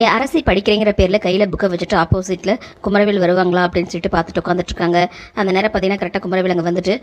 என் அரசி படிக்கிறேங்கிற பேரில் கையில் புக்கை வச்சுட்டு ஆப்போசிட்டில் குமரவேல் வருவாங்களா அப்படின்னு சொல்லிட்டு பார்த்துட்டு உட்காந்துட்டு இருக்காங்க அந்த நேரம் பார்த்தீங்கன்னா கரெக்டாக குமரவேல் அங்கே வந்துட்டு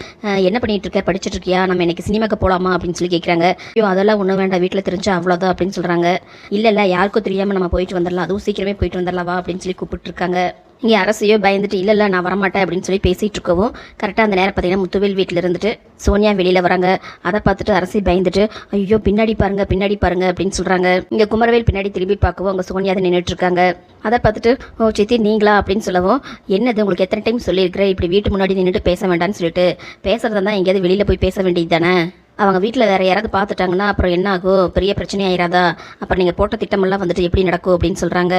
என்ன பண்ணிட்டு இருக்க? படிச்சிட்டு இருக்கியா நம்ம இன்னைக்கு சினிமாக்கு போகலாமா அப்படின்னு சொல்லி கேட்குறாங்க ஐயோ அதெல்லாம் ஒன்றும் வேண்டாம். வீட்டில் தெரிஞ்சா அவ்வளோதான் அப்படின்னு சொல்கிறாங்க இல்லை இல்லை யாருக்கும் தெரியாமல் நம்ம போயிட்டு வந்துடலாம் அதுவும் சீக்கிரமே போயிட்டு வந்துடலாம் அப்படின்னு சொல்லி கூப்பிட்டு இருக்காங்க இங்கே அரசியோ பயந்துட்டு இல்லை இல்லை நான் வரமாட்டேன் அப்படின்னு சொல்லி பேசிகிட்டு இருக்கவும் கரெக்டாக அந்த நேரம் பார்த்தீங்கன்னா முத்துவேல் வீட்டில் இருந்துட்டு சோனியா வெளியில் வராங்க. அதை பார்த்துட்டு அரசி பயந்துட்டு ஐயோ பின்னாடி பாருங்க பின்னாடி பாருங்க அப்படின்னு சொல்கிறாங்க இங்கே குமரவேல் பின்னாடி திரும்பி பார்க்கவும் அங்கே சோனியா அதை நின்றுட்டுருக்காங்க அதை பார்த்துட்டு ஓ சித்தி நீங்களா? அப்படின்னு சொல்லவும் என்னது உங்களுக்கு எத்தனை டைம் சொல்லியிருக்கிறேன் இப்படி வீட்டு முன்னாடி நின்றுட்டு பேச வேண்டாம்னு சொல்லிட்டு பேசுறதா தான் எங்கேயாவது வெளியில் போய் பேச வேண்டியது தானே? அவங்க வீட்டில் வேறு யாராவது பார்த்துட்டாங்கன்னா அப்புறம் என்ன ஆகும்? பெரிய பிரச்சனை ஆயிராதா? அப்புறம் நீங்கள் போட்ட திட்டமெல்லாம் வந்துட்டு எப்படி நடக்கும்? அப்படின்னு சொல்கிறாங்க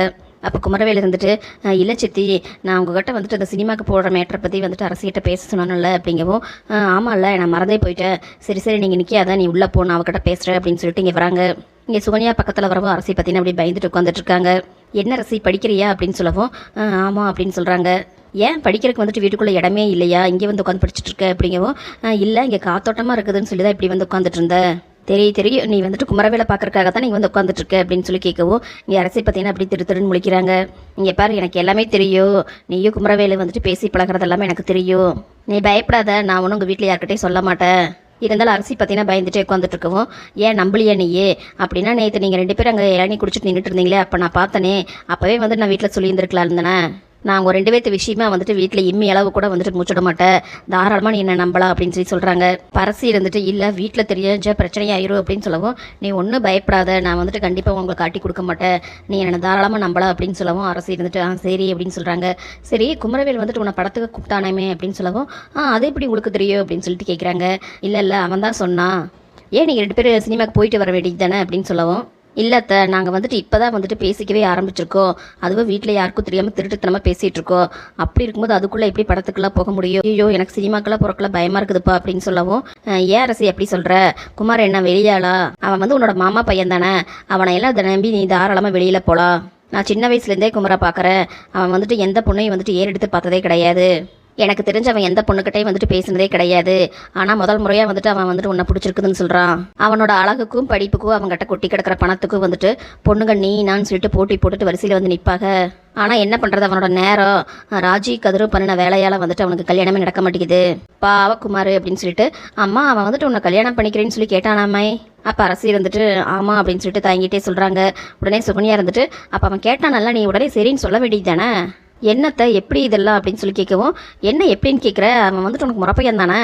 அப்போ குமரவேல் இருந்துட்டு இல்லை சித்தி நான் உங்ககிட்ட வந்துட்டு அந்த சினிமாக்கு போடுற மேட்டரை பற்றி வந்துட்டு அரசிகிட்ட பேச சொன்னான்ல அப்படிங்கவும் ஆமாம்ல நான் மறந்தே போயிட்டேன். சரி சரி நீங்கள் நிற்காதான் நீ உள்ளே போ நான் அவகிட்ட பேசுகிறேன் அப்படின்னு சொல்லிட்டு இங்கே வராங்க. இங்கே சுகன்யா பக்கத்தில் வரவும் அரசி பற்றின அப்படி பயந்துட்டு உட்காந்துட்டு இருக்காங்க. என்ன அரசி படிக்கிறியா? அப்படின்னு சொல்லவும் ஆமாம் அப்படின்னு சொல்கிறாங்க ஏன்? படிக்கிறதுக்கு வந்துட்டு வீட்டுக்குள்ளே இடமே இல்லையா? இங்கே வந்து உட்காந்து படிச்சுட்டு இருக்க அப்படிங்கவும் இல்லை இங்கே காத்தோட்டமாக இருக்குதுன்னு சொல்லி தான் இப்படி வந்து உட்காந்துட்டு இருந்தேன் தெரிய தெரியும் நீ வந்துட்டு குமரவேலை பார்க்கறக்காக தான் நீ வந்து உட்காந்துட்டு இருக்க அப்படின்னு சொல்லி கேட்கவும் இங்கே அரசை பார்த்தீங்கன்னா அப்படி திரு திருன்னு முழிக்கிறாங்க? இங்கே பாரு எனக்கு எல்லாமே தெரியும். நீயும் குமரவேலு வந்துட்டு பேசி பழகிறது எல்லாமே எனக்கு தெரியும். நீ பயப்படாத நான் ஒன்றும் உங்கள் வீட்டில் யார்கிட்டையும் சொல்ல மாட்டேன். இருந்தாலும் அரிசி பார்த்தீங்கன்னா பயந்துட்டே உட்காந்துட்டு இருக்கவும் ஏன் நம்பலையா நீயே? அப்படின்னா நேற்று நீங்கள் ரெண்டு பேரும் அங்கே இளநீ குடிச்சிட்டு நின்றுட்டு இருந்தீங்களே அப்போ நான் பார்த்தனே. அப்போவே வந்து நான் வீட்டில் சொல்லியிருந்துருக்கலாம் இருந்தேனே நான் அவங்க ரெண்டு பேர்த்த விஷயமா வந்துட்டு வீட்டில் இம்மி அளவு கூட வந்துட்டு மூச்சிட மாட்டேன். தாராளமாக நீ என்ன நம்பலாம் அப்படின்னு சொல்லி சொல்கிறாங்க பரசி இருந்துட்டு இல்லை வீட்டில் தெரிஞ்ச பிரச்சனையாயிரும் அப்படின்னு சொல்லவும் நீ ஒன்றும் பயப்படாத. நான் வந்துட்டு கண்டிப்பாக உங்களுக்கு காட்டி கொடுக்க மாட்டேன். நீ என்னை தாராளமாக நம்பலாம் அப்படின்னு சொல்லவும் அரசு இருந்துட்டு ஆ சரி அப்படின்னு சொல்கிறாங்க சரி குமரவேல் வந்துட்டு உன்னை படத்துக்கு கூப்பிட்டானேமே அப்படின்னு சொல்லவும் ஆ அது எப்படி உங்களுக்கு தெரியும்? அப்படின்னு சொல்லிட்டு கேட்குறாங்க இல்லை இல்லை அவன் தான் சொன்னான். ஏன் நீங்கள் ரெண்டு பேரும் சினிமாக்கு போயிட்டு வர வேண்டியது தானே? அப்படின்னு சொல்லவும் இல்லை த நாங்கள் வந்துட்டு இப்போ தான் வந்துட்டு பேசிக்கவே ஆரம்பிச்சிருக்கோம். அதுவும் வீட்டில் யாருக்கும் தெரியாமல் திருட்டுத்தனமாக பேசிகிட்டு இருக்கோம் அப்படி இருக்கும்போது அதுக்குள்ளே எப்படி படத்துக்குள்ளே போக முடியும்? ஐயோ எனக்கு சினிமாக்கெல்லாம் போகிறக்கெல்லாம் பயமாக இருக்குதுப்பா அப்படின்னு சொல்லவும் ஏன் அரசி எப்படி சொல்கிற குமார் என்ன வெளியாளா? அவன் வந்து உன்னோட மாமா பையன் தானே? அவனை எல்லாம் இதை நம்பி நீ தாராளமாக வெளியில் போகலாம் நான் சின்ன வயசுலேருந்தே குமரை பார்க்குறேன் அவன் வந்துட்டு எந்த பொண்ணையும் வந்துட்டு ஏறெடுத்து பார்த்ததே கிடையாது. எனக்கு தெரிஞ்சவன் எந்த பொண்ணுக்கிட்டையும் வந்துட்டு பேசினதே கிடையாது. ஆனால் முதல் முறையாக வந்துட்டு அவன் வந்துட்டு உன்னை பிடிச்சிருக்குதுன்னு சொல்கிறான் அவனோட அழகுக்கும் படிப்புக்கும் அவங்ககிட்ட கொட்டி கிடக்கிற பணத்துக்கும் வந்துட்டு பொண்ணுங்க நீ நான் சொல்லிட்டு போட்டி போட்டுட்டு வரிசையில் வந்து நிற்பாங்க ஆனால் என்ன பண்ணுறது அவனோட நேரம்? ராஜி கதிரும் பண்ணின வேலையால் வந்துட்டு அவனுக்கு கல்யாணமே நடக்க மாட்டேங்குது. பாவ குமார் அப்படின்னு சொல்லிட்டு அம்மா அவன் வந்துட்டு உன்னை கல்யாணம் பண்ணிக்கிறேன்னு சொல்லி கேட்டானாமே. அப்போ அரசி இருந்துட்டு ஆமாம் அப்படின்னு சொல்லிட்டு தாங்கிட்டே சொல்கிறாங்க உடனே சுகன்யா இருந்துட்டு அப்போ அவன் கேட்டானல்ல நீ உடனே சரின்னு சொல்ல வேண்டியது தானே? என்னத்தை எப்படி இதெல்லாம் அப்படின்னு சொல்லி கேட்கவும் என்ன எப்படின்னு கேட்குற? அவன் வந்துட்டு உனக்கு முறப்பையன் தானே?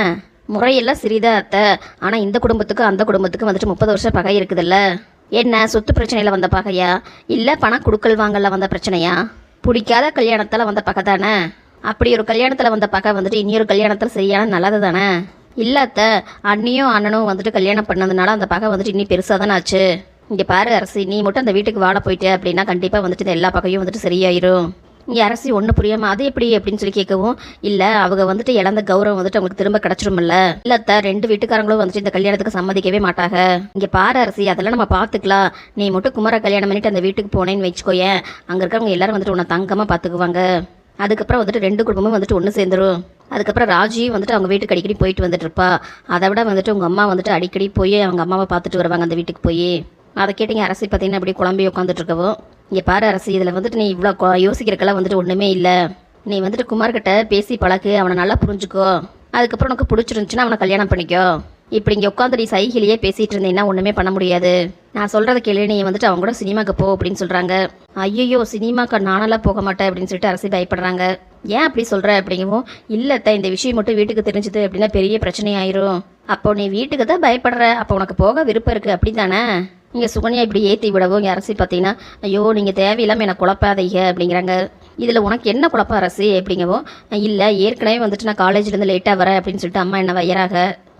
முறையெல்லாம் சிறிதா அத்தை. ஆனால் இந்த குடும்பத்துக்கு அந்த குடும்பத்துக்கு வந்துட்டு முப்பது வருஷம் பகை இருக்குதுல்ல. என்ன சொத்து பிரச்சனையில் வந்த பகையா? இல்லை பணம் குடுக்கல் வாங்கல வந்த பிரச்சனையா? பிடிக்காத கல்யாணத்தில் வந்த பகை தானே? அப்படி ஒரு கல்யாணத்தில் வந்த பகை வந்துட்டு இனியொரு கல்யாணத்தில் சரியான நல்லது தானே? இல்லை அத்தை அண்ணியும் அண்ணனும் வந்துட்டு கல்யாணம் பண்ணதுனால அந்த பகை வந்துட்டு இன்னும் பெருசாக தானே ஆச்சு. இங்கே பாரு அரசி நீ மட்டும் அந்த வீட்டுக்கு வாழ போயிட்டு அப்படின்னா கண்டிப்பாக வந்துட்டு இந்த எல்லா பகையும் வந்துட்டு சரியாயிரும். அரசி ஒன்று புரியாமல் அது எப்படி அப்படின்னு சொல்லி கேட்கவும் இல்லை அவங்க வந்துட்டு இழந்த கௌரவம் வந்துட்டு அவங்களுக்கு திரும்ப கிடச்சிருமில்ல இல்லை அத்தை ரெண்டு வீட்டுக்காரங்களும் வந்துட்டு இந்த கல்யாணத்துக்கு சம்மதிக்கவே மாட்டாங்க. இங்கே பாரு அரசி அதெல்லாம் நம்ம பார்த்துக்கலாம். நீ மட்டும் குமார கல்யாணம் பண்ணிட்டு அந்த வீட்டுக்கு போனேன்னு வச்சுக்கோயேன். அங்கே இருக்கிறவங்க எல்லாரும் வந்துட்டு உன்னை தங்கமாக பார்த்துக்குவாங்க. அதுக்கப்புறம் வந்துட்டு ரெண்டு குடும்பமும் வந்துட்டு ஒன்று சேர்ந்துரும். அதுக்கப்புறம் ராஜியும் வந்துட்டு அவங்க வீட்டுக்கு அடிக்கடி போயிட்டு வந்துட்டு இருப்பா. அதை விட வந்துட்டு உங்கள் அம்மா வந்துட்டு அடிக்கடி போய் அவங்க அம்மாவை பார்த்துட்டு வருவாங்க அந்த வீட்டுக்கு போய். அதை கேட்டீங்க அரசி பார்த்தீங்கன்னா அப்படியே குழம்பி உட்காந்துட்டு இருக்கவும் இங்கே பாரு அரசு இதில் வந்துட்டு நீ இவ்வளோ யோசிக்கிறக்கெல்லாம் வந்துட்டு ஒன்றுமே இல்லை. நீ வந்துட்டு குமார்கிட்ட பேசி பழகு அவனை நல்லா புரிஞ்சுக்கோ. அதுக்கப்புறம் உனக்கு பிடிச்சிருந்துச்சுன்னா அவனை கல்யாணம் பண்ணிக்கோ. இப்படி இங்கே உட்காந்து நீ சைகிலேயே பேசிகிட்டு இருந்தீங்கன்னா ஒன்றுமே பண்ண முடியாது. நான் சொல்கிறத கேளு நீ வந்துட்டு அவங்க கூட சினிமாக்கு போ அப்படின்னு சொல்கிறாங்க ஐயோ சினிமாக்கு நானெல்லாம் போக மாட்டேன் அப்படின்னு சொல்லிட்டு அரசு பயப்படுறாங்க. ஏன் அப்படி சொல்கிற அப்படிங்கவும் இல்லைத்த இந்த விஷயம் மட்டும் வீட்டுக்கு தெரிஞ்சுது அப்படின்னா பெரிய பிரச்சனை ஆயிரும் அப்போ நீ வீட்டுக்கு தான் பயப்படுற. அப்போ உனக்கு போக விருப்பம் இருக்குது அப்படி தானே இங்கே சுகன்யா இப்படி ஏற்றி விடவும் இங்கே அரசி பார்த்தீங்கன்னா ஐயோ நீங்கள் தேவையில்லாமல் என்னை குழப்பாதீங்க அப்படிங்கிறாங்க. இதில் உனக்கு என்ன குழப்பம் அரசி அப்படிங்கவும் இல்லை ஏற்கனவே வந்துட்டு நான் காலேஜ்லேருந்து லேட்டாக வரேன் அப்படின்னு சொல்லிட்டு அம்மா என்ன வையறாக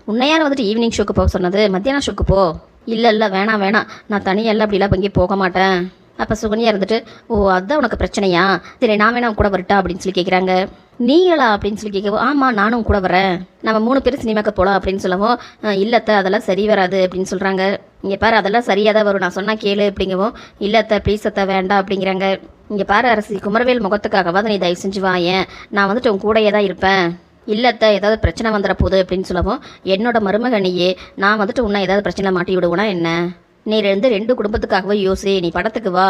உன்னையார் வந்துட்டு ஈவினிங் ஷோக்கு போக சொன்னது? மத்தியானம் ஷோக்கு போ. இல்லை இல்லை வேணாம் வேணாம். நான் தனியெல்லாம் அப்படிலாம் இங்கே போக மாட்டேன். அப்போ சுகன்யா இருந்துட்டு ஓ அதுதான் உனக்கு பிரச்சனையா? சரி நான் வேணா கூட வரட்டா? அப்படின்னு சொல்லி கேட்குறாங்க நீங்களா? அப்படின்னு சொல்லி கேட்கவும் ஆமாம் நானும் கூட வரேன். நம்ம மூணு பேரும் சினிமாக்கு போகலாம் அப்படின்னு சொல்லவும் "அஹ், இல்லத்த அதெல்லாம் சரி வராது அப்படின்னு சொல்கிறாங்க இங்கே பாரு அதெல்லாம் சரியாக தான் வரும். நான் சொன்னால் கேளு அப்படிங்கவும் இல்லத்த ப்ளீஸ் அத்த வேண்டாம் அப்படிங்கிறாங்க. இங்கே பாரு அரசி குமரவேல் முகத்துக்காகவாது நீ தயவு செஞ்சு வாயேன் நான் வந்துட்டு உன் கூடயே தான் இருப்பேன். இல்லத்த ஏதாவது பிரச்சனை வந்துட போகுது அப்படின்னு சொல்லவும் என்னோட மருமகனியே நான் வந்துட்டு உன்னை ஏதாவது பிரச்சனை மாட்டி விடுவோன்னா என்ன? நீ ரெண்டு ரெண்டு குடும்பத்துக்காகவே யோசி நீ படத்துக்கு வா.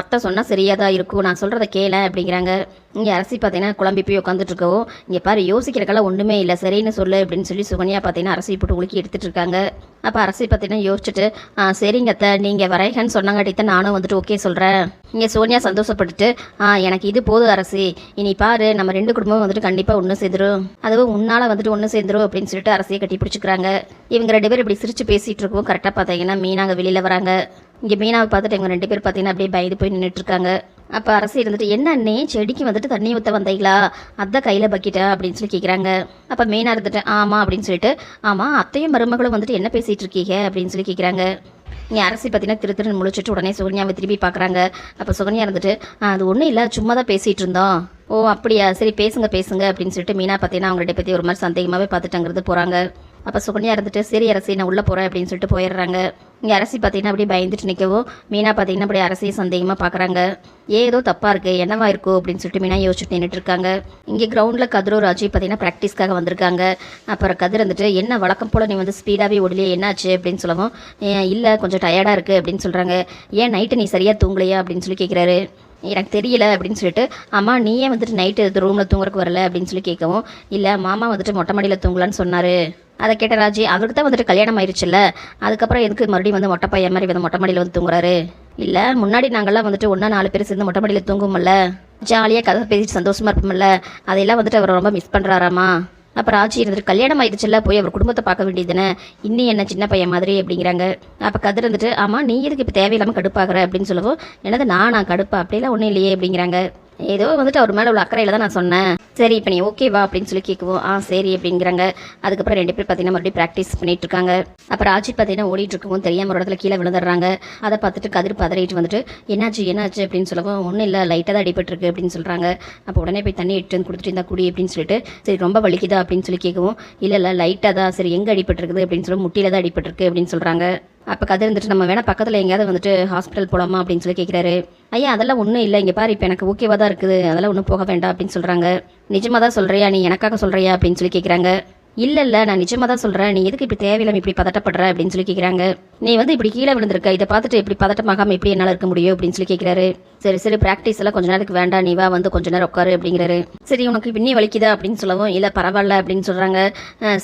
அத்தை சொன்னால் சரியாக தான் இருக்கும். நான் சொல்கிறத கேள அப்படிங்கிறாங்க. இங்கே அரசி பார்த்தீங்கன்னா குழம்பி போய் உட்காந்துட்ருக்கோம் இங்கே பாரு யோசிக்கிறக்கெல்லாம் ஒன்றுமே இல்லை. சரின்னு சொல்லு அப்படின்னு சொல்லி சுகன்யா பார்த்தீங்கன்னா அரசி போட்டு உலுக்கி எடுத்துகிட்டு இருக்காங்க. அப்போ அரசி பார்த்தீங்கன்னா யோசிச்சுட்டு ஆ சரிங்க அத்தை நீங்கள் வரைகன்னு சொன்னாங்காட்டி தான் நானும் வந்துட்டு ஓகே சொல்கிறேன் இங்கே சோனியா சந்தோஷப்பட்டுட்டு ஆ எனக்கு இது போதும் அரசி. இனி பாரு நம்ம ரெண்டு குடும்பமும் வந்துட்டு கண்டிப்பாக ஒன்று சேர்ந்துரும் அதுவும் உன்னால் வந்துட்டு ஒன்று சேர்ந்துரும் அப்படின்னு சொல்லிட்டு அரசியை கட்டி பிடிச்சிக்கிறாங்க. இவங்க ரெண்டு பேரும் இப்படி சிரித்து பேசிகிட்டு இருக்கவும் கரெக்டாக பார்த்தீங்கன்னா மீனாங்க வெளியில் வராங்க. இங்கே மீனாவை பார்த்துட்டு இவங்க ரெண்டு பேர் பார்த்தீங்கன்னா அப்படியே பயந்து போய் நின்றுட்டுருக்காங்க அப்போ அரசு இருந்துட்டு என்ன செடிக்கு வந்துட்டு தண்ணி ஊற்ற வந்தீங்களா? அத்தை கையில் பக்கிட்டா அப்படின்னு சொல்லி கேட்குறாங்க அப்போ மீனாக இருந்துட்டு ஆமாம் அப்படின்னு சொல்லிட்டு ஆமாம் அத்தையும் மருமகளும் வந்துட்டு என்ன பேசிகிட்டு இருக்கீங்க? அப்படின்னு சொல்லி கேட்குறாங்க இங்கே அரசி பார்த்தீங்கன்னா திரு திருன்னு முழிச்சிட்டு உடனே சுகன்யாவை திரும்பி பார்க்குறாங்க அப்போ சுகன்யா இருந்துட்டு அது ஒன்றும் இல்லை சும்மா தான் பேசிகிட்டு இருந்தோம். ஓ அப்படியா? சரி பேசுங்க பேசுங்க அப்படின்னு சொல்லிட்டு மீனா பார்த்தீங்கன்னா அவங்கள்ட்ட பற்றி ஒரு மாதிரி சந்தேகமாகவே பார்த்துட்டங்கிறது போகிறாங்க அப்போ சுகன்யா இருந்துட்டு சரி அரசி நான் உள்ளே போகிறேன் அப்படின்னு சொல்லிட்டு போயிடுறாங்க. இங்கே அரசி பார்த்தீங்கன்னா அப்படியே பயந்துட்டு நிற்கவும் மீனா பார்த்தீங்கன்னா அப்படியே அரசியை சந்தேகமாக பார்க்குறாங்க ஏதோ தப்பாக இருக்குது என்னவா இருக்கோ? அப்படின்னு சொல்லிட்டு மீனா யோசிச்சுட்டு நின்றுட்டு இருக்காங்க. இங்கே கிரவுண்டில் கதிரோ ராஜி பார்த்தீங்கன்னா ப்ராக்டிஸ்க்காக வந்திருக்காங்க. அப்புறம் கதிர் வந்துட்டு என்ன வழக்கம் போல் நீ வந்து ஸ்பீடாகவே ஓடலையே? என்னாச்சு? அப்படின்னு சொல்லவும் இல்லை கொஞ்சம் டயர்டாக இருக்குது அப்படின்னு சொல்கிறாங்க ஏன் நைட்டு நீ சரியாக தூங்கலையா? அப்படின்னு சொல்லி கேட்குறாரு எனக்கு தெரியல அப்படின்னு சொல்லிட்டு அம்மா நீயே வந்துட்டு நைட்டு ரூமில் தூங்குறதுக்கு வரல அப்படின்னு சொல்லி கேட்கவும் இல்லை மாமா வந்துட்டு மொட்டை மாடியில் தூங்கலான்னு சொன்னார். அதை கேட்ட ராஜி அவருக்கு தான் வந்துட்டு கல்யாணம் ஆயிடுச்சுல்ல அதுக்கப்புறம் எதுக்கு மறுபடியும் வந்து மொட்டை பையன் மாதிரி வந்து மொட்டை மாடியில் வந்து தூங்குறாரு? இல்லை முன்னாடி நாங்கள்லாம் வந்துட்டு ஒன்றா நாலு பேர் சேர்ந்து மொட்டை மாடியில் தூங்குமில்ல ஜாலியாக கதை பேசிட்டு சந்தோஷமாக இருப்போம்ல? அதையெல்லாம் வந்துட்டு அவர் ரொம்ப மிஸ் பண்ணுறாராமா அப்போ ராஜி இருந்துட்டு கல்யாணம் ஆயிடுச்சுல்ல போய் அவர் குடும்பத்தை பார்க்க வேண்டியதுனே இன்னும் என்ன சின்ன பையன் மாதிரி? அப்படிங்கிறாங்க. அப்போ கதிர் இருந்துட்டு ஆமாம் நீ எதுக்கு இப்போ தேவையில்லாமல் கடுப்பாகிற? அப்படின்னு சொல்லவும் என்னது நான் நான் கடுப்பா? அப்படிலாம் ஒன்றும் இல்லையே அப்படிங்கிறாங்க. ஏதோ வந்துட்டு அவர் மேலே உள்ள அக்கறையில் தான் நான் சொன்னேன். சரி இப்போ நீ ஓகேவா அப்படின்னு சொல்லி கேட்குவோம் ஆ சரி அப்படிங்கிறாங்க. அதுக்கப்புறம் ரெண்டு பேர் பார்த்தீங்கன்னா மறுபடியும் ப்ராக்டிஸ் பண்ணிட்டு இருக்காங்க. அப்போ ராஜி பார்த்தீங்கன்னா ஓடிட்டு இருக்கவும் தெரியாம ஒரு இடத்துல கீழே விழுந்துடுறாங்க. அதை பார்த்துட்டு கதிர் பதறிட்டு வந்துட்டு என்னாச்சு என்னாச்சு? அப்படின்னு சொல்லவும் ஒன்றும் இல்லை லைட்டாக தான் அடிபட்டிருக்கு அப்படின்னு சொல்கிறாங்க அப்போ உடனே போய் தண்ணி எடுத்து வந்து கொடுத்துட்டு இருந்தா குடி அப்படின்னு சொல்லிட்டு சரி ரொம்ப வலிக்குதா? அப்படின்னு சொல்லி கேட்கவும் இல்லை இல்லை லைட்டாக தான் சரி எங்கே அடிபட்டிருக்குது அப்படின்னு சொல்லி முட்டியில் தான் அடிபட்டிருக்கு அப்படின்னு சொல்கிறாங்க அப்போ கதை இருந்துட்டு நம்ம வேணால் பக்கத்தில் எங்கேயாவது வந்துட்டு ஹாஸ்பிட்டல் போகலாமா அப்படின்னு சொல்லி கேட்குறாரு ஐயா அதெல்லாம் ஒன்றும் இல்லை. இங்கே பாரு இப்போ எனக்கு ஓகேவாக தான் இருக்குது. அதெல்லாம் ஒன்றும் போக வேண்டாம் அப்படின்னு சொல்கிறாங்க நிஜமாக தான் சொல்கிறியா நீ எனக்காக சொல்கிறியா அப்படின்னு சொல்லி கேட்குறாங்க இல்லை இல்லை நான் நிஜமாக தான் சொல்கிறேன் நீ எதுக்கு இப்படி தேவையில்லாம இப்படி பதட்டப்படுற அப்படின்னு சொல்லி கேட்குறாங்க நீ வந்து இப்படி கீழே விழுந்திருக்க. இதை பார்த்துட்டு இப்படி பதட்டமாகாமல் எப்படி என்னால் இருக்க முடியும் அப்படின்னு சொல்லி கேட்குறாரு சரி சரி ப்ராக்டிஸ் எல்லாம் கொஞ்ச நேரத்துக்கு வேண்டாம். நீ வா வந்து கொஞ்ச நேரம் உட்காரு அப்படிங்கிறாரு. சரி உனக்கு பின்னி வலிக்குதா அப்படின்னு சொல்லவும் இல்லை பரவாயில்ல அப்படின்னு சொல்கிறாங்க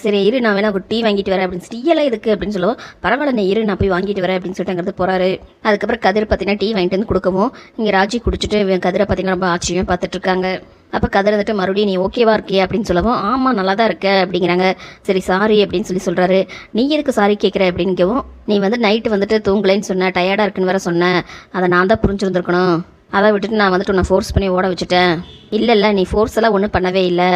சரி இரு நான் வேணா ஒரு டீ வாங்கிட்டு வரேன் அப்படின்னு டீ எல்லாம் எதுக்கு? அப்படின்னு சொல்லவும் பரவாயில்ல நீ இரு நான் போய் வாங்கிட்டு வரேன் அப்படின்னு சொல்லிட்டு அங்கிருந்து போகிறாரு அதுக்கப்புறம் கதிர் பார்த்தீங்கன்னா டீ வாங்கிட்டு வந்து கொடுக்கவும் இங்கே ராஜி குடிச்சிட்டு கதிரை பார்த்தீங்கன்னா ரொம்ப ஆச்சரியம் பார்த்துட்டு இருக்காங்க. அப்போ கதிர் வந்துட்டு மறுபடியும் நீ ஓகேவா இருக்கியா அப்படின்னு சொல்லவும் ஆமாம் நல்லா தான் இருக்க அப்படிங்கிறாங்க. சரி சாரி அப்படின்னு சொல்லி சொல்கிறாரு நீ எதுக்கு சாரி கேட்குற அப்படிங்கவும் நீ வந்து நைட்டு வந்துட்டு தூங்கலைன்னு சொன்ன டயர்டாக இருக்குன்னு வேற சொன்ன அதை நான் தான் புரிஞ்சிருந்துருக்கணும். அதை விட்டுட்டு நான் வந்துட்டு உன்னை ஃபோர்ஸ் பண்ணி ஓட வச்சுட்டேன். இல்லை இல்லை நீ ஃபோர்ஸ் எல்லாம் ஒன்றும் பண்ணவே இல்லை.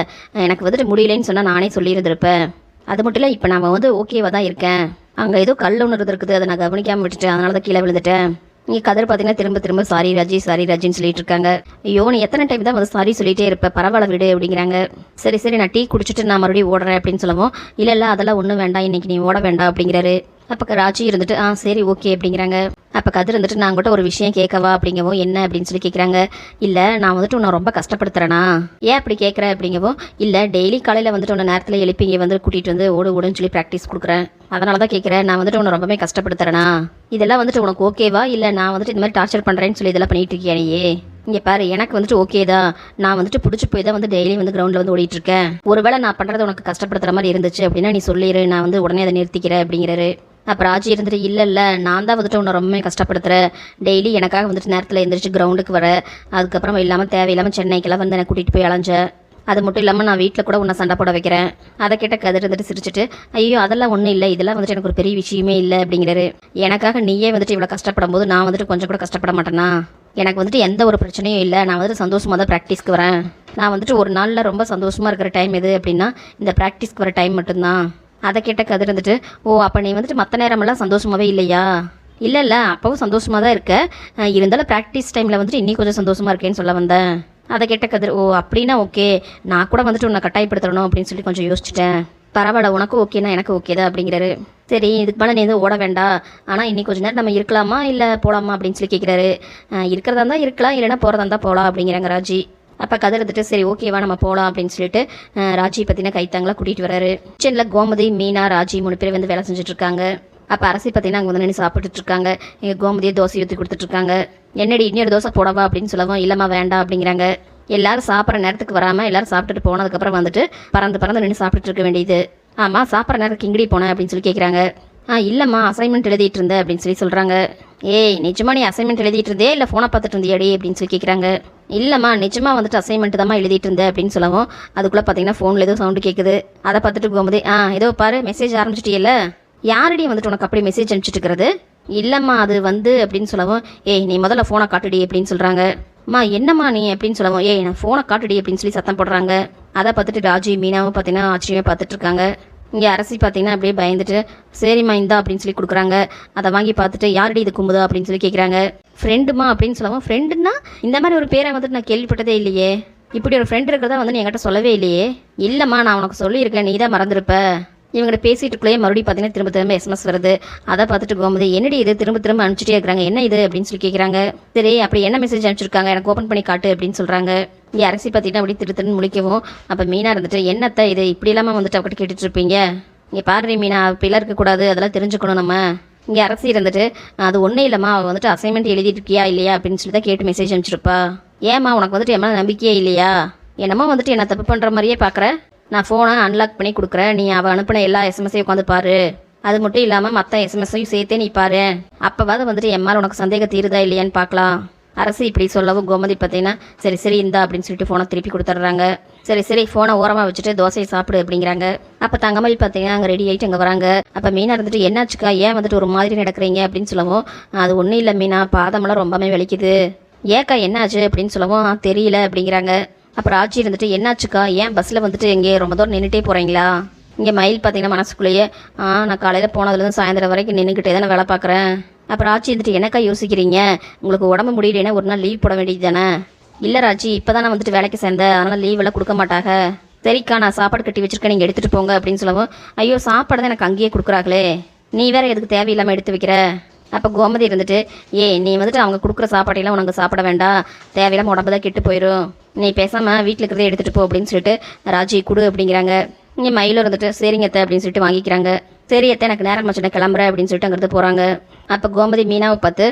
எனக்கு வந்துட்டு முடியலைன்னு சொன்னால் நானே சொல்லியிருந்திருப்பேன். அது மட்டும் இல்லை இப்போ நான் வந்து ஓகேவாக தான் இருக்கேன். அங்கே ஏதோ கல் ஒன்று இருக்குது அதை நான் கவனிக்காமல் விட்டுட்டேன். அதனால தான் கீழே விழுந்துட்டேன். இங்கே கதர் பார்த்தீங்கன்னா திரும்ப திரும்ப சாரி ராஜி சாரி ராஜின்னு சொல்லிட்டு இருக்காங்க. ஐயோ நீ எத்தனை டைம் தான் வந்து சாரி சொல்லிட்டே இருப்ப? பரவாயில்ல விடு அப்படிங்கிறாங்க. சரி சரி நான் டீ குடிச்சிட்டு நான் மறுபடியும் ஓடுறேன் அப்படின்னு சொல்லவும். இல்லை இல்லை அதெல்லாம் ஒன்றும் வேண்டாம். இன்னைக்கு நீ ஓட வேண்டாம் அப்படிங்கிறாரு. அப்போ ராஜி இருந்துட்டு ஆ சரி ஓகே அப்படிங்கிறாங்க. அப்போ கதிர் வந்துட்டு நான் கூட ஒரு விஷயம் கேட்கவா? அப்படிங்கவும் என்ன? அப்படின்னு சொல்லி கேட்குறாங்க இல்லை நான் வந்துட்டு உன்னை ரொம்ப கஷ்டப்படுத்துறேனா? ஏன் அப்படி கேட்குற அப்படிங்கவும் இல்லை டெய்லி காலையில் வந்துட்டு உன்னை நேரத்தில் எழுப்பி இங்கே வந்து கூட்டிகிட்டு வந்து ஓடு ஓடுன்னு சொல்லி ப்ராக்டிஸ் கொடுக்குறேன். அதனால தான் கேட்குறேன் நான் வந்துட்டு உன்னை ரொம்பவே கஷ்டப்படுத்துறேனா? இதெல்லாம் வந்துட்டு உனக்கு ஓகேவா இல்லை நான் வந்துட்டு இந்த மாதிரி டார்ச்சர் பண்ணுறேன்னு சொல்லி இதெல்லாம் பண்ணிகிட்டு இருக்கியா நீயே? இங்கே பாரு எனக்கு வந்துட்டு ஓகே தான். நான் வந்துட்டு பிடிச்சி போய் தான் வந்து டெய்லி வந்து கிரவுண்டில் வந்து ஓடிட்டுருக்கேன். ஒருவேளை நான் பண்ணுறது உனக்கு கஷ்டப்படுத்துகிற மாதிரி இருந்துச்சு அப்படின்னா நீ சொல்லிடு நான் வந்து உடனே அதை நிறுத்திக்கிறேன் அப்படிங்கிறாரு. அப்போ ராஜி இருந்துட்டு இல்லை இல்லை நான் தான் வந்துட்டு உன்னை ரொம்பவே கஷ்டப்படுத்துகிறேன் டெய்லி எனக்காக வந்துட்டு நேரத்தில் எழுந்திரிச்சு கிரவுண்டுக்கு வர. அதுக்கப்புறம் இல்லாமல் தேவையில்லாமல் சென்னைக்கெல்லாம் வந்து என்னை கூட்டிகிட்டு போய் அலைஞ்சேன் அது மட்டும் இல்லாமல் நான் வீட்டில் கூட உன்னை சண்டை போட வைக்கிறேன். அதை கேட்ட கதிர் இருந்துட்டு சிரிச்சிட்டு ஐயோ அதெல்லாம் ஒன்றும் இல்லை. இதெல்லாம் வந்துட்டு எனக்கு ஒரு பெரிய விஷயமே இல்லை. அப்படிங்கிறாரு. எனக்காக நீயே வந்துட்டு இவ்வளோ கஷ்டப்படும் போது நான் வந்துட்டு கொஞ்சம் கூட கஷ்டப்பட மாட்டேனா? எனக்கு வந்துட்டு எந்த ஒரு பிரச்சனையும் இல்லை. நான் வந்துட்டு சந்தோஷமாக தான் ப்ராக்டிஸ்க்கு வரேன். நான் வந்துட்டு ஒரு நாளில் ரொம்ப சந்தோஷமாக இருக்கிற டைம் எது அப்படின்னா இந்த ப்ராக்டிஸ்க்கு வர டைம் மட்டும்தான். அதை கேட்ட கதிர் இருந்துட்டு ஓ அப்போ நீ வந்துட்டு மற்ற நேரமெல்லாம் சந்தோஷமாகவே இல்லையா? இல்லை இல்லை. அப்போவும் சந்தோஷமாக தான் இருக்க. இருந்தாலும் ப்ராக்டிஸ் டைமில் வந்துட்டு இன்னி கொஞ்சம் சந்தோஷமாக இருக்கேன்னு சொல்ல வந்தேன். அதை கேட்ட கதிர் ஓ அப்படின்னா ஓகே. நான் கூட வந்துட்டு உன்னை கட்டாயப்படுத்தணும் அப்படின்னு சொல்லி கொஞ்சம் யோசிச்சிட்டேன். பரவாயில்ல உனக்கு ஓகேனா எனக்கு ஓகே தான் அப்படிங்கிறாரு. சரி இதுக்கு மேலே நீ எதுவும் ஓட வேண்டாம். ஆனால் இன்னைக்கு கொஞ்ச நேரம் நம்ம இருக்கலாமா? இல்லை போகலாமா அப்படின்னு சொல்லி கேட்குறாரு இருக்கிறதா இருந்தால் இருக்கலாம் இல்லைன்னா போகிறதா இருந்தால் போகலாம் அப்படிங்கிறாங்க ராஜி. அப்போ கதிர் எடுத்துட்டு சரி ஓகேவா நம்ம போகலாம் அப்படின்னு சொல்லிட்டு ராஜி பற்றின கைத்தாங்களா கூட்டிகிட்டு வராரு கிச்சனில் கோமதி மீனா ராஜி மூணு பேர் வந்து வேலை செஞ்சுட்டு இருக்காங்க. அப்போ அரசி பார்த்தீங்கன்னா அங்கே வந்து நின்று சாப்பிட்டுட்டு இருக்காங்க எங்கள் கோமதியை தோசை ஊற்றி கொடுத்துட்ருக்காங்க. என்னடி இன்னொரு தோசை போடவா அப்படின்னு சொல்லவும் இல்லைம்மா வேண்டாம் அப்படிங்கிறாங்க. எல்லாரும் சாப்பிட்ற நேரத்துக்கு வராமல் எல்லாரும் சாப்பிட்டுட்டு போனதுக்கப்புறம் வந்துட்டு பறந்து பறந்து நின்று சாப்பிட்டுட்டு இருக்க வேண்டியது. ஆமாம் சாப்பிட்ற நேரத்துக்கு இங்கடி போனேன் அப்படின்னு சொல்லி கேட்குறாங்க ஆ இல்லைம்மா அசைன்மெண்ட் எழுதிட்டு இருந்தேன் அப்படின்னு சொல்லி சொல்கிறாங்க ஏய் நிஜமா நீ அசைன்மெண்ட் எழுதிட்டு இருந்தே இல்லை ஃபோனை பார்த்துட்டு இருந்தியாடி அப்படின்னு சொல்லி கேட்குறாங்க இல்லைம்மா நிஜமாக வந்துட்டு அசைன்மெண்ட் தான்மா எழுதிட்டு இருந்தேன் அப்படின்னு சொல்லவும் அதுக்குள்ளே பார்த்தீங்கன்னா ஃபோனில் ஏதோ சவுண்டு கேட்குது அதை பார்த்துட்டு போகும்போது ஆ ஏதோ பாரு மெசேஜ் ஆரம்பிச்சிட்டியல்ல? யாரடி வந்துட்டு உனக்கு அப்படி மெசேஜ் அனுப்பிச்சிட்டு இருக்கிறது இல்லைம்மா அது வந்து அப்படின்னு சொல்லவும் ஏய் நீ முதல்ல ஃபோனை காட்டுடி அப்படின்னு சொல்கிறாங்க அம்மா என்னம்மா நீ? அப்படின்னு சொல்லவும் ஏய் நான் ஃபோனை காட்டுடி அப்படின்னு சொல்லி சத்தம் போடுறாங்க. அதை பார்த்துட்டு ராஜி மீனாவும் பார்த்தீங்கன்னா ஆச்சரியமாக பார்த்துட்டு இருக்காங்க இங்கே அரசி பார்த்தீங்கன்னா அப்படியே பயந்துட்டு சரிம்மா இந்தா அப்படின்னு சொல்லி கொடுக்குறாங்க. அதை வாங்கி பார்த்துட்டு யாரடி இது கும்புதா அப்படின்னு சொல்லி கேட்குறாங்க ஃப்ரெண்டுமா அப்படின்னு சொல்லவும் ஃப்ரெண்டுன்னா இந்த மாதிரி ஒரு பேரை வந்துட்டு நான் கேள்விப்பட்டதே இல்லையே. இப்படி ஒரு ஃப்ரெண்ட் இருக்கிறதா வந்து நீ என்கிட்ட சொல்லவே இல்லையே. இல்லைம்மா நான் உனக்கு சொல்லியிருக்கேன். நீ தான் மறந்துருப்ப. இவங்கள்ட்ட பேசிட்டுக்குள்ளேயே மறுபடியும் பார்த்தீங்கன்னா திரும்ப திரும்ப எஸ்எம்எஸ் வருது. அதை பார்த்துட்டு போகும்போது என்னடி இது? திரும்ப திரும்ப அனுப்பிச்சிட்டே இருக்கிறாங்க. என்ன இது? அப்படின்னு சொல்லி கேட்குறாங்க சரி அப்படி என்ன மெசேஜ் அனுப்பிச்சிருக்காங்க? எனக்கு ஓப்பன் பண்ணி காட்டு அப்படின்னு சொல்கிறாங்க இங்கே அரசி பார்த்தீங்கன்னா அப்படி திரு திருன்னு முழிக்கவும். அப்போ மீனாக இருந்துட்டு என்னத்த இது? இப்படி இல்லாமல் வந்துட்டு அவகிட்ட கேட்டுட்டு இருப்பீங்க. இங்கே பாரு மீனா அப்படிலாம் இருக்கக்கூடாது அதெல்லாம் தெரிஞ்சுக்கணும் நம்ம. இங்கே அரசி இருந்துட்டு அது ஒன்றும் இல்லைம்மா. அவள் வந்துட்டு அசைன்மெண்ட் எழுதிட்டுருக்கியா இல்லையா? அப்படின்னு சொல்லி தான் கேட்டு மெசேஜ் அனுப்பிச்சிருப்பா. ஏம்மா உனக்கு வந்துட்டு என் மேலே நம்பிக்கையே இல்லையா? என்னம்மா வந்துட்டு என்ன தப்பு பண்ணுற மாதிரியே பார்க்குற நான் ஃபோனை அன்லாக் பண்ணி கொடுக்குறேன். நீ அவள் அனுப்பின எல்லா எஸ்எம்எஸையும் உட்காந்து பாரு. அது மட்டும் இல்லாமல் மற்ற எஸ்எம்எஸையும் சேர்த்தே நீ பாரு. அப்போவாது வந்துட்டு எம்மால் உனக்கு சந்தேகம் தீருதா இல்லையான்னு பார்க்கலாம். அரசு இப்படி சொல்லவும் கோமதி பார்த்தீங்கன்னா சரி சரி இந்தா அப்படின்னு சொல்லிட்டு ஃபோனை திருப்பி கொடுத்துட்றாங்க. சரி சரி ஃபோனை ஓரமாக வச்சுட்டு தோசையை சாப்பிடு அப்படிங்கிறாங்க. அப்போ தங்கமல் பார்த்தீங்கன்னா அங்கே ரெடி ஆகிட்டு அங்கே வராங்க. அப்போ மீனா இருந்துட்டு என்னாச்சுக்கா? ஏன் வந்துட்டு ஒரு மாதிரி நடக்கிறீங்க? அப்படின்னு சொல்லவும் அது ஒன்றும் இல்லை மீனா. பாதமெல்லாம் ரொம்பவே வலிக்குது. ஏக்கா என்னாச்சு? அப்படின்னு சொல்லவும் தெரியல அப்படிங்கிறாங்க. அப்புறம் ஆச்சி இருந்துட்டு என்னாச்சுக்கா? ஏன் பஸ்ஸில் வந்துட்டு எங்கே ரொம்ப தூரம் நின்றுட்டே போகிறீங்களா இங்கே மயில் பார்த்தீங்கன்னா மனசுக்குள்ளேயே ஆ நான் காலையில் போனதுலேருந்து சாயந்தரம் வரைக்கும் நின்றுக்கிட்டே தானே வேலை பார்க்குறேன். அப்புறம் ஆச்சி இருந்துட்டு என்னக்கா யோசிக்கிறீங்க? உங்களுக்கு உடம்பு முடியலன்னா ஒரு நாள் லீவ் போட வேண்டியது தானே? இல்லை ராஜி இப்போ தான் நான் வந்துட்டு வேலைக்கு சேர்ந்தேன். அதனால் லீவ் எல்லாம் கொடுக்க மாட்டாங்க சரிக்கா நான் சாப்பாடு கட்டி வச்சிருக்கேன். நீங்கள் எடுத்துகிட்டு போங்க அப்படின்னு சொல்லவும் ஐயோ சாப்பாடு தான் எனக்கு அங்கேயே கொடுக்குறாங்களே. நீ வேற எதுக்கு தேவையில்லாமல் எடுத்து வைக்கிற? அப்போ கோமதி இருந்துட்டு ஏய் நீ வந்துட்டு அவங்க கொடுக்குற சாப்பாடையெல்லாம் உனக்கு சாப்பிட வேண்டாம். தேவையில்லாமல் உடம்பு தான் கெட்டு போயிடும் நீ பேசாமல் வீட்டில் இருக்கிறதே எடுத்துகிட்டு போ அப்படின்னு சொல்லிட்டு ராஜி கொடு அப்படிங்கிறாங்க. இங்கே மயிலும் இருந்துட்டு சரிங்க அத்தை அப்படின்னு சொல்லிட்டு வாங்கிக்கிறாங்க. சரி அத்தை எனக்கு நேரம் மச்சனை கிளம்புறேன் அப்படின்னு சொல்லிட்டு அங்கிருந்து போகிறாங்க அப்போ கோமதி மீனாவை பார்த்து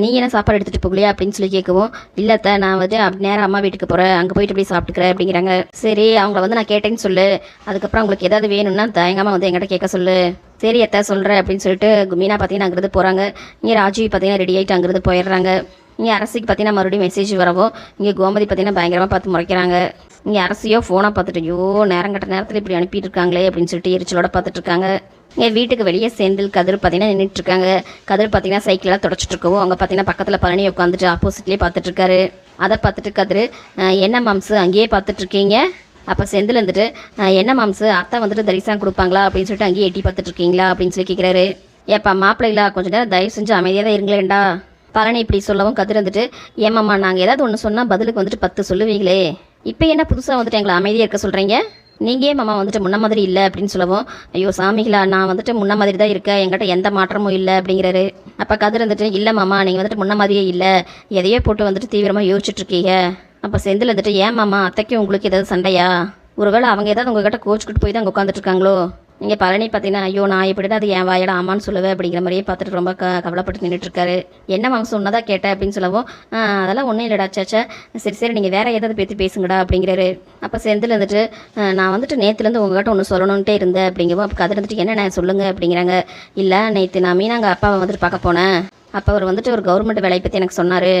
நீ என்ன சாப்பாடு எடுத்துகிட்டு போகலையா? அப்படின்னு சொல்லி கேட்கவும் இல்லை அத்தை நான் வந்து அப்படி நேரம் அம்மா வீட்டுக்கு போகிறேன் அங்கே போயிட்டு அப்படியே சாப்பிட்டுக்கிறேன் அப்படிங்கிறாங்க. சரி அவங்கள வந்து நான் கேட்டேன்னு சொல்லு. அதுக்கப்புறம் உங்களுக்கு ஏதாவது வேணும்னா தயங்காமல் வந்து எங்கிட்ட கேட்க சொல்லு. சரி அத்தை சொல்கிறேன் அப்படின்னு சொல்லிட்டு மீனா பார்த்தீங்கன்னா அங்கேருந்து போகிறாங்க இங்கே ராஜி பார்த்தீங்கன்னா ரெடி ஆகிட்டு அங்கேருந்து போயிடுறாங்க. இங்கே அரசிக்கு பார்த்தீங்கன்னா மறுபடியும் மெசேஜ் வரவோ இங்கே கோமதி பார்த்தீங்கன்னா பயங்கரமாக பார்த்து முறைக்கிறாங்க. இங்கே அரசியோ ஃபோனை பார்த்துட்டு ஐயோ நேரம் கட்ட நேரத்தில் இப்படி அனுப்பிட்டு இருக்காங்களே அப்படின்னு சொல்லிட்டு எரிச்சலோட பார்த்துட்டு இருக்காங்க இங்கே வீட்டுக்கு வெளியே செந்தில் கதிர் பார்த்தீங்கன்னா நின்றுட்டுருக்காங்க கதிர் பார்த்தீங்கன்னா சைக்கிளாக தொடச்சிட்டு இருக்கவும் அவங்க பார்த்தீங்கன்னா பக்கத்தில் பழனி உட்காந்துட்டு ஆப்போசிட்லேயே பார்த்துட்ருக்காரு அதை பார்த்துட்டு கதிர் என்ன மாம்சு அங்கேயே பார்த்துட்ருக்கீங்க அப்போ செந்தில் வந்துட்டு என்ன மாம்சு அத்தை வந்துட்டு தரிசனம் கொடுப்பாங்களா அப்படின்னு சொல்லிட்டு அங்கேயே எட்டி பார்த்துட்ருக்கீங்களா அப்படின்னு சொல்லி கேட்குறாரு ஏப்பா மாப்பிள்ளைங்களா கொஞ்ச நேரம் தயவு செஞ்சு அமைதியாக தான் இருங்களேன்டா. பழனி இப்படி சொல்லவும் கதிர் வந்துட்டு ஏமாம்மா நாங்கள் ஏதாவது ஒன்று சொன்னால் பதிலுக்கு வந்துட்டு பத்து சொல்லுவீங்களே. இப்போ என்ன புதுசாக வந்துட்டு எங்களை அமைதியாக இருக்க சொல்கிறீங்க நீங்கள் ஏன் மாமா வந்துட்டு முன்ன மாதிரி இல்லை? அப்படின்னு சொல்லவும் ஐயோ சாமிகளா நான் வந்துட்டு முன்ன மாதிரி தான் இருக்கேன். என்கிட்ட எந்த மாற்றமும் இல்லை. அப்படிங்கிறாரு. அப்போ கதிர் வந்துட்டு இல்லை மாமா நீங்கள் வந்துட்டு முன்ன மாதிரியே இல்லை. எதையோ போட்டு வந்துட்டு தீவிரமாக யோசிச்சுட்ருக்கீங்க அப்போ செந்தில் வந்துட்டு ஏன் மாமா அத்தைக்கும் உங்களுக்கு ஏதாவது சண்டையா? ஒருவேளை அவங்க ஏதாவது உங்ககிட்ட கோச்சுக்கிட்டு போய் தான் அங்கே உட்காந்துட்டு நீங்கள் இங்கே பழனி பார்த்தீங்கன்னா ஐயோ நான் எப்படி அது என் வாயடா ஆமான்னு சொல்லுவேன் அப்படிங்கிற மாதிரியே பார்த்துட்டு ரொம்ப க கவலைப்பட்டு நின்றுட்டு இருக்காரு என்ன மாம்சம் ஒன்றதான் கேட்டேன் அப்படின்னு சொல்லவும் அதெல்லாம் ஒன்றும் இல்லைடா சாச்சா சரி சரி நீங்கள் வேற ஏதாவது பேசி பேசுங்கடா அப்படிங்கிறாரு. அப்போ செந்தில் வந்துட்டு நான் வந்துட்டு நேற்றுலேருந்து உங்ககிட்ட ஒன்று சொல்லணுன்ட்டே இருந்தேன் அப்படிங்கவும் அப்போ கதை வந்துட்டு என்ன சொல்லுங்க அப்படிங்கிறாங்க. இல்லை நேற்று நான் மீனாங்க அப்பாவை வந்துட்டு பார்க்க போனேன். அப்போ அவர் வந்துட்டு ஒரு கவர்மெண்ட் வேலையை பற்றி எனக்கு சொன்னார்.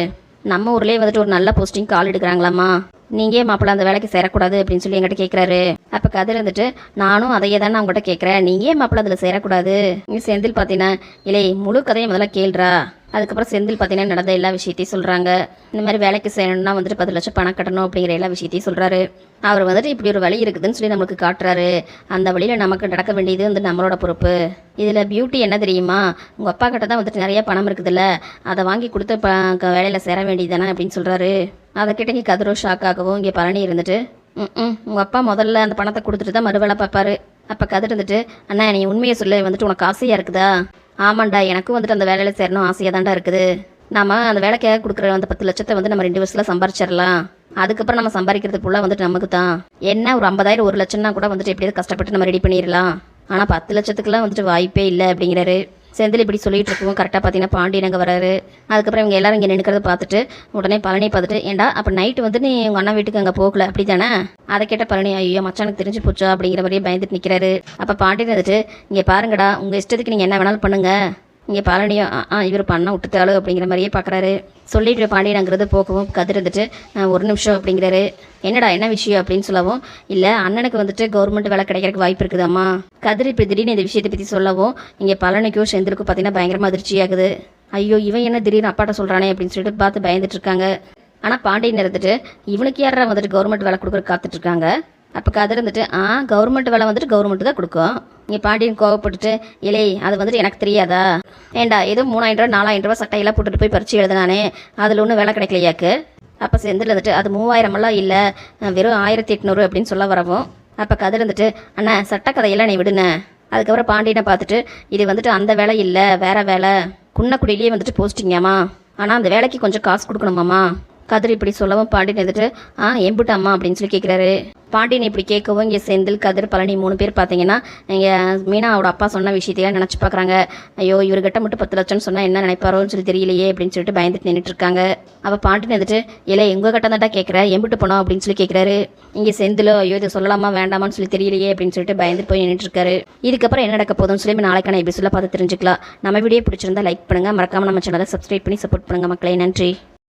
நம்ம ஊர்லேயே வந்துட்டு ஒரு நல்ல போஸ்டிங் கால் எடுக்கிறாங்களாம்மா. நீங்க மாப்பிள்ள அந்த வேலைக்கு சேரக்கூடாது அப்படின்னு சொல்லி என்கிட்ட கேட்குறாரு அப்போ கதிர் இருந்துட்டு நானும் அதையே தானே அவங்ககிட்ட கேட்குறேன் நீங்க மாப்பிள்ள அதில் சேரக்கூடாது? நீ செந்தில் பார்த்தீங்கன்னா இல்லை முழு கதையை முதல்ல கேள்றா. அதுக்கப்புறம் செந்தில் பார்த்தீங்கன்னா நடந்த எல்லா விஷயத்தையும் சொல்கிறாங்க இந்த மாதிரி வேலைக்கு செய்யணும்னா வந்துட்டு பத்து லட்சம் பணம் கட்டணும் அப்படிங்கிற எல்லா விஷயத்தையும் சொல்கிறாரு அவர் வந்துட்டு இப்படி ஒரு வழி இருக்குதுன்னு சொல்லி நம்மளுக்கு காட்டுறாரு. அந்த வழியில் நமக்கு நடக்க வேண்டியது வந்து நம்மளோட பொறுப்பு. இதில் பியூட்டி என்ன தெரியுமா? உங்கள் அப்பா கிட்ட தான் வந்துட்டு நிறைய பணம் இருக்குதுல்ல அதை வாங்கி கொடுத்து ப க- வேலையில் சேர வேண்டியதானே அப்படின்னு சொல்கிறாரு அதை கிட்ட இங்கே கதிரோ ஷாக்காகவும் இங்கே பழனி இருந்துட்டு ம் உங்கள் அப்பா முதல்ல அந்த பணத்தை கொடுத்துட்டு தான் மறுவேளை பார்ப்பாரு. அப்போ கதிர் இருந்துட்டு அண்ணா நீ உண்மையை சொல்ல வந்துட்டு உனக்கு ஆசையாக இருக்குதா? ஆமாண்டா எனக்கும் வந்துட்டு அந்த வேலையில் சேரணும் ஆசையாக தான்டா இருக்குது. நாம அந்த வேலைக்காக கொடுக்குற அந்த பத்து லட்சத்தை வந்து நம்ம ரெண்டு வருஷத்தில் சம்பாரிச்சிடலாம். அதுக்கப்புறம் நம்ம சம்பாதிக்கிறது ஃபுல்லாக வந்துட்டு நமக்கு தான். என்ன ஒரு ஐம்பதாயிரம் ஒரு லட்சம்னா கூட வந்துட்டு எப்படியாவது கஷ்டப்பட்டு நம்ம ரெடி பண்ணிடலாம். ஆனால் பத்து லட்சத்துக்குலாம் வந்துட்டு வாய்ப்பே இல்லை அப்படிங்கிறாரு. செந்தில் இப்படி சொல்லிட்டு இருக்கவும் கரெக்டாக பார்த்தீங்கன்னா பாண்டியன் அங்கே வராரு. அதுக்கப்புறம் இவங்க எல்லாரும் இங்கே நினைக்கிறத பார்த்துட்டு உடனே பழனி பார்த்துட்டு ஏண்டா அப்போ நைட்டு வந்து நீ உங்கள் அண்ணன் வீட்டுக்கு அங்கே போகல அப்படி தானே அதை கேட்ட பழனி ஐயோ மச்சானுக்கு தெரிஞ்சு போச்சா? அப்படிங்கிற மாதிரியே பயந்துட்டு நிற்கிறாரு அப்போ பாண்டியன் வந்துட்டு இங்கே பாருங்கடா உங்கள் இஷ்டத்துக்கு நீங்கள் என்ன வேணாலும் பண்ணுங்க. இங்கே பழனியும் ஆ, ஆ இவர் பண்ண விட்டுத்தாளு அப்படிங்கிற மாதிரியே பார்க்குறாரு சொல்லிட்டு பாண்டியனங்கிறது போகவும் கதிர் வந்துட்டு ஒரு நிமிஷம் அப்படிங்கிறாரு. என்னடா என்ன விஷயம் அப்படின்னு சொல்லவும் இல்லை அண்ணனுக்கு வந்துட்டு கவர்மெண்ட் வேலை கிடைக்கிறதுக்கு வாய்ப்பு இருக்குதாம்மா கதிர் இப்படி திடீர்னு இந்த விஷயத்தை பற்றி சொல்லவும் இங்கே பழனிக்கும் செந்திலுக்கும் பார்த்தீங்கன்னா பயங்கரமாக அதிர்ச்சியாகுது ஐயோ இவன் என்ன திடீர்னு அப்பாட்ட சொல்கிறானே அப்படின்னு சொல்லிட்டு பார்த்து பயந்துட்டு இருக்காங்க. ஆனால் பாண்டியன் இருந்துட்டு இவனுக்கு யாரா வந்துட்டு கவர்மெண்ட் வேலை கொடுக்குற காத்துட்ருக்காங்க அப்போ கதிர் வந்துட்டு ஆ கவர்மெண்ட் வேலை வந்துட்டு கவர்மெண்ட் தான் கொடுக்கும். நீ பாண்டியன் கோவப்பட்டுட்டு இலே அது வந்துட்டு எனக்கு தெரியாதா? ஏண்டா ஏதோ மூணாயிரம் ரூபா நாலாயிரம் ரூபா சட்டையெல்லாம் போட்டுட்டு போய் பறிச்சு எழுதினானே அதில் ஒன்றும் வேலை கிடைக்கலையாக்கு? அப்போ செந்தில் வந்துட்டு அது மூவாயிரமெல்லாம் இல்லை வெறும் ஆயிரத்தி எட்நூறு அப்படின்னு சொல்ல வரவும். அப்போ கதிர் வந்துட்டு அண்ணா சட்ட கதையெல்லாம் நீ விடுன. அதுக்கப்புறம் பாண்டியனை பார்த்துட்டு இது வந்துட்டு அந்த வேலை இல்லை வேற வேலை. குன்னக்குடியிலேயே வந்துட்டு போஸ்டிங்காமா ஆனால் அந்த வேலைக்கு கொஞ்சம் காசு கொடுக்கணுமாம்மா கதிர் இப்படி சொல்லவும் பாண்டியன் வந்துட்டு ஆ எம்புட்டாம்மா அப்படின்னு சொல்லி கேட்குறாரு பாண்டியன் இப்படி கேட்கவும் இங்கே செந்தில் கதிர் பழனி மூணு பேர் பார்த்தீங்கன்னா இங்கே மீனாவோட அப்பா சொன்ன விஷயத்தையே நினச்சி பார்க்குறாங்க ஐயோ இவர்கிட்ட மட்டும் பத்து லட்சம்னு சொன்னால் என்ன நினைப்பாரோன்னு சொல்லி தெரியலையே அப்படின்னு சொல்லிட்டு பயந்துட்டு நின்றுட்டு இருக்காங்க. அப்போ பாண்டியன் வந்துட்டு இல்லை எங்கள் கிட்ட தான்டா கேட்குற எம்பிட்டு போனோம் அப்படின்னு சொல்லி கேட்குறாரு இங்கே செந்திலோ ஐயோ இதை சொல்லலாமா வேண்டாமான்னு சொல்லி தெரியலையே அப்படின்னு சொல்லிட்டு பயந்துட்டு போய் நின்றுட்டு இருக்காரு. இதுக்கப்புறம் என்ன நடக்க போதும்னு சொல்லி நாளைக்கான எபிசோட பார்த்து தெரிஞ்சுக்கலாம். நம்ம வீடியோ பிடிச்சிருந்தா லைக் பண்ணுங்கள் மறக்காமல் நம்ம சேனலை சப்ஸ்கிரைப் பண்ணி சப்போர்ட் பண்ணுங்கள் மக்களே. நன்றி.